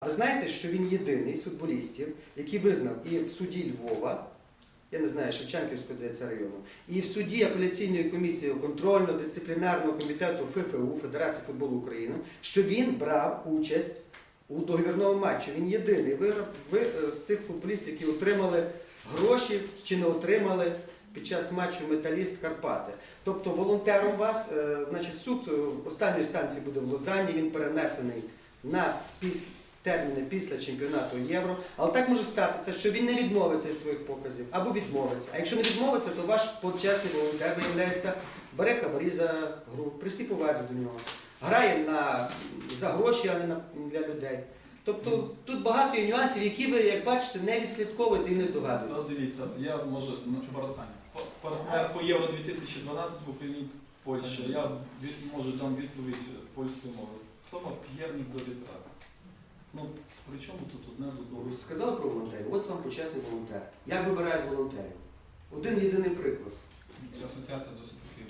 Ви знаєте, що він єдиний з футболістів, який визнав і в суді Львова, я не знаю, Шевченківського здається району, і в суді апеляційної комісії контрольно-дисциплінарного комітету ФФУ Федерації футболу України, що він брав участь у договірному матчі. Він єдиний виграв ви, е, з цих футболістів, які отримали гроші чи не отримали під час матчу Металіст Карпати. Тобто волонтером вас, е, значить, суд е, останньої станції буде в Лозанні, він перенесений на піс... терміни після чемпіонату Євро. Але так може статися, що він не відмовиться від своїх показів або відмовиться. А якщо не відмовиться, то ваш почесний волонтер виявляється, бере хабарі за гру, при всій повазі до нього. Грає на, за гроші, а не на, для людей. Тобто тут багато є нюансів, які ви, як бачите, не відслідковуєте і не здогадуєте. Ну, дивіться, я може ну, Партнер. па- партнер по Євро 2012 в Україні Польща. Я від- можу дам відповідь польською мовою. Сома п'єрник до вітра. Ну, при чому тут одне до Ви сказали про волонтерів? Ось вам почесний волонтер. Як вибирають волонтерів? Один єдиний приклад. Асоціація досить таки.